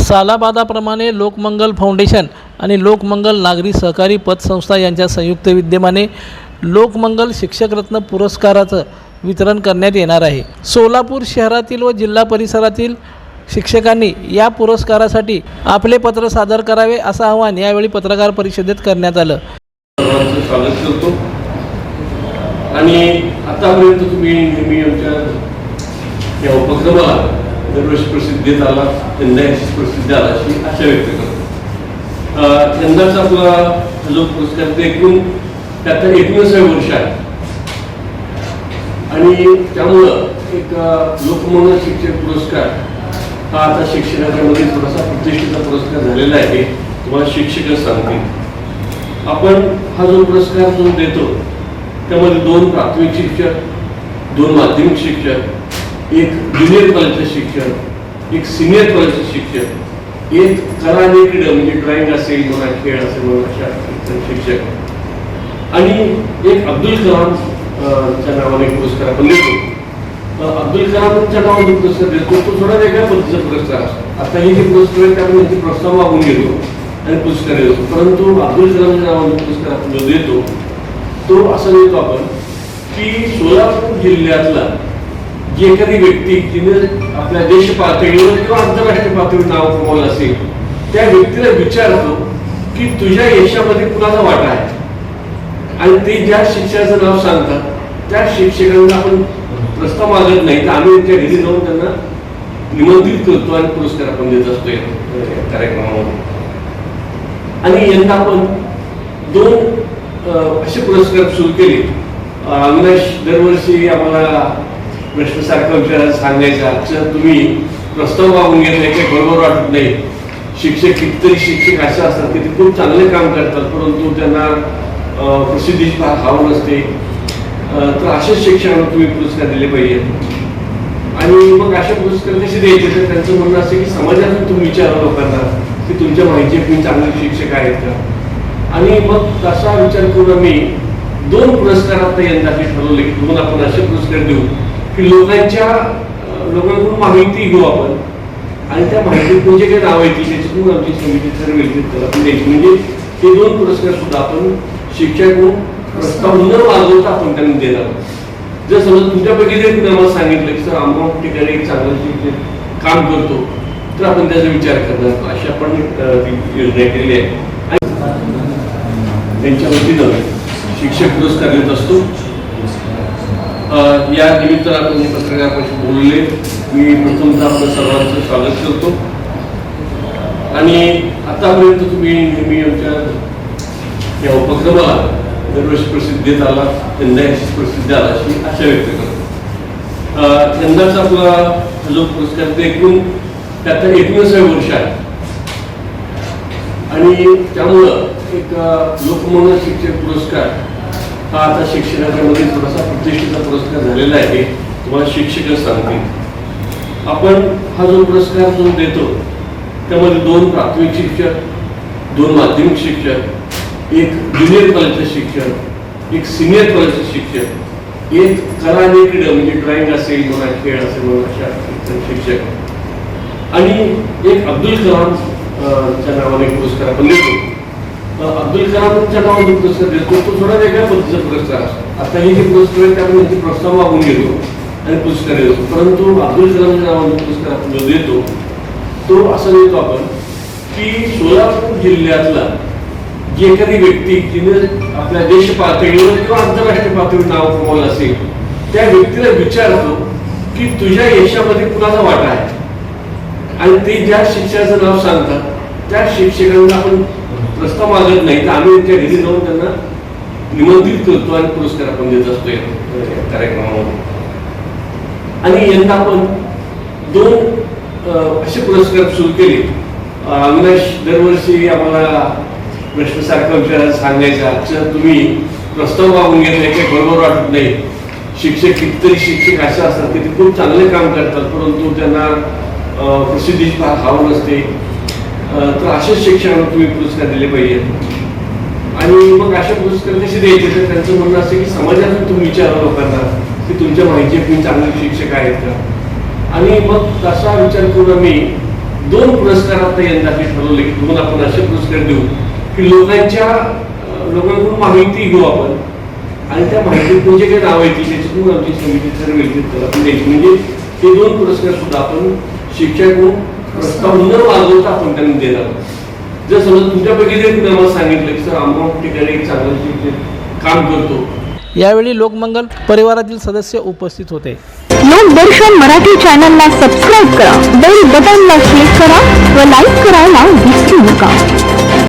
सालाबादाप्रमाणे Lokmangal foundation आणि लोकमंगल नागरी सहकारी पतसंस्था यांच्या संयुक्त विद्यमाने लोकमंगल शिक्षकरत्न पुरस्काराचं वितरण करण्यात येणार आहे. सोलापूर शहरातील व जिल्हा परिसरातील शिक्षकांनी या पुरस्कारासाठी आपले पत्र सादर करावे असं आवाहन यावेळी पत्रकार परिषदेत करण्यात आलं. स्वागत करतो. आणि आतापर्यंत तुम्ही नेहमी आमच्या या उपक्रमाला दरवर्षी प्रसिद्धी देत आला यंदा याची प्रसिद्धी आला अशी आशा व्यक्त करतो. यंदाचा आपला जो पुरस्कार ते एकूण त्यात एकोणीसावे वर्ष आहे. आणि त्यामुळं एक अं, शिक्षक पुरस्कार हा आता शिक्षणाच्यामध्ये थोडासा प्रतिष्ठेचा पुरस्कार झालेला आहे. तुम्हाला शिक्षकच सांगतील. आपण हा जो पुरस्कार जो देतो त्यामध्ये दोन प्राथमिक शिक्षक दोन माध्यमिक शिक्षक एक ज्युनियर कॉलेजचं शिक्षक एक सिनियर कॉलेजचं शिक्षक एक कला क्रीडा म्हणजे ड्रॉइंग असेल म्हणा खेळ असेल म्हणा अशा शिक्षक. आणि एक अब्दुल कलाम च्या नावाने पुरस्कार आपण देतो. अब्दुल कलामच्या नावाने पुरस्कार देतो तो थोडा वेगळ्या पद्धतीचा पुरस्कार. असतो आता हे जे पुरस्कार आहे त्यामुळे प्रस्ताव मागून गेलो आणि पुरस्कार येतो परंतु अब्दुल कलामच्या नावाने पुरस्कार आपण जो देतो तो असा देतो आपण की सोलापूर जिल्ह्यातला जी एखादी व्यक्ती जिने आपल्या देश पातळीवर किंवा आंतरराष्ट्रीय पातळीवर नाव कमवलं असेल त्या व्यक्तीला विचारतो की तुझ्या यशामध्ये कुणाचा वाटा आहे? आणि ते ज्या शिक्षकाचं नाव सांगतात त्या शिक्षकांना आपण प्रस्ताव मागत नाही तर आम्ही त्यांच्या घरी जाऊन त्यांना निमंत्रित करतो आणि पुरस्कार आपण देत असतो या कार्यक्रमामध्ये. आणि यंदा आपण दोन असे पुरस्कार सुरू केले. अविनाश दरवर्षी आम्हाला प्रश्नसारखा विचारायला सांगायचा. अक्षर तुम्ही प्रस्ताव मागून घेत नाही काही बरोबर वाटत नाही. शिक्षक कितीतरी शिक्षक असे असतात की ते खूप चांगले काम करतात परंतु त्यांना प्रसिद्धीची फार हाव नसते. तर अशाच शिक्षण तुम्ही पुरस्कार दिले पाहिजे. आणि मग अशा पुरस्कार कसे द्यायचे? तर त्यांचं म्हणणं असं की समाजातून तुम्ही विचारा लोकांना की तुमच्या माहिती कोणी चांगले शिक्षक आहेत का? आणि मग तसा विचार करून आम्ही दोन पुरस्कार आता यंदा ठरवले की दोन आपण असे पुरस्कार देऊ की लोकांच्या लोकांकडून माहिती घेऊ आपण. आणि त्या माहितीतून जे काही नाव येतील त्याच्यातून आमची समिती ठरवेल की द्यायची. म्हणजे ते दोन पुरस्कार सुद्धा आपण शिक्षक प्रस्ताव म्हणजे न मागवता आपण त्यांना देणार जर समजा तुमच्यापैकी जर कुणी आम्हाला सांगितलं की सर आम्हा ठिकाणी एक चांगलं काम करतो तर आपण त्याचा विचार करणार. अशी आपण योजना केलेली आहे. आणि त्यांच्या वतीनं शिक्षक पुरस्कार देत असतो. या निमित्तानं आपण हे पत्रकार परिषद बोलले मी प्रथमतः आपलं सर्वांचं स्वागत करतो. आणि आतापर्यंत तुम्ही नेहमी आमच्या या उपक्रमाला दरवर्षी प्रसिद्ध देत आला यंदा याची प्रसिद्धी आला अशी आशा व्यक्त करतो. यंदाचा आपला जो पुरस्कार ते एकूण त्यात एकोणीसावे वर्ष आहे. आणि त्यामुळं एक अं, लोकमंगल शिक्षक पुरस्कार हा आता शिक्षणाच्या मध्ये थोडासा प्रतिष्ठेचा पुरस्कार झालेला आहे तुम्हाला शिक्षकच सांगतील. आपण हा जो पुरस्कार जो देतो त्यामध्ये दोन प्राथमिक शिक्षक दोन माध्यमिक शिक्षक एक ज्युनियर कॉलेजचं शिक्षण एक सिनियर कॉलेजचं शिक्षक एक कला आणि क्रीडा म्हणजे ड्रॉइंग असेल म्हणा खेळ असेल म्हणा अशा शिक्षक. आणि एक अब्दुल कलाम च्या नावाने एक पुरस्कार आपण देतो. अब्दुल कलामच्या नावाने पुरस्कार देतो तो थोडा वेगळ्या पद्धतीचा पुरस्कार असतो. आता हे जे पुरस्कार आहे त्यामुळे यांचे प्रस्ताव मागून घेतो आणि पुरस्कार देतो. परंतु अब्दुल कलामच्या नावाने पुरस्कार आपण जो देतो तो असा देतो आपण की सोलापूर जिल्ह्यातला की एखादी व्यक्ती जिने आपल्या देश पातळीवर किंवा आंतरराष्ट्रीय पातळीवर नाव कमवलं असेल त्या व्यक्तीला विचारतो की तुझ्या यशामध्ये कुणाचा वाटा आहे? आणि ते ज्या शिक्षकाचं नाव सांगतात त्या शिक्षकांना आपण प्रस्ताव मागत नाही. तर आम्ही त्यांच्या घरी जाऊन त्यांना निमंत्रित करतो आणि पुरस्कार आपण देत असतो कार्यक्रमामध्ये. आणि यंदा आपण दोन असे पुरस्कार सुरू केले. अविनाश दरवर्षी आम्हाला प्रश्नसारखा विचारायला सांगायचा अक्षर तुम्ही प्रस्ताव मागून घेतले काही बरोबर वाटत नाही. शिक्षक कितीतरी शिक्षक असे असतात की ते खूप चांगले काम करतात परंतु त्यांना प्रसिद्धीची फार नसते. तर अशाच शिक्षण तुम्ही पुरस्कार दिले पाहिजे. आणि मग अशा पुरस्कार कसे द्यायचे? तर त्यांचं म्हणणं असं की समाजातून तुम्ही विचारा लोकांना की तुमच्या माहिती कोणी चांगले शिक्षक आहेत का? आणि मग तसा विचार करून आम्ही दोन पुरस्कार आता यंदा ठरवले की तुम्हाला आपण असे पुरस्कार देऊ. की लोकांच्या लोकांकडून माहिती घेऊ आपण. आणि त्या माहितीतून जे काही नाव येतील त्याच्यातून आमची समिती ठरवेल आपण द्यायची. म्हणजे ते दोन पुरस्कार सुद्धा आपण शिक्षक प्रस्ताव न मागवता आपण त्यांना देणार. जर समजा तुमच्यापैकी जर कुणी आम्हाला सांगितलं की सर आम्हा ठिकाणी एक चांगलं शिक्षक काम करतो. यावेळी लोकमंगल परिवारातील सदस्य उपस्थित होते. लोकदर्शन मराठी चॅनलला सबस्क्राईब करा. बेल बटनला क्लिक करा व लाईक करायला विसरू नका.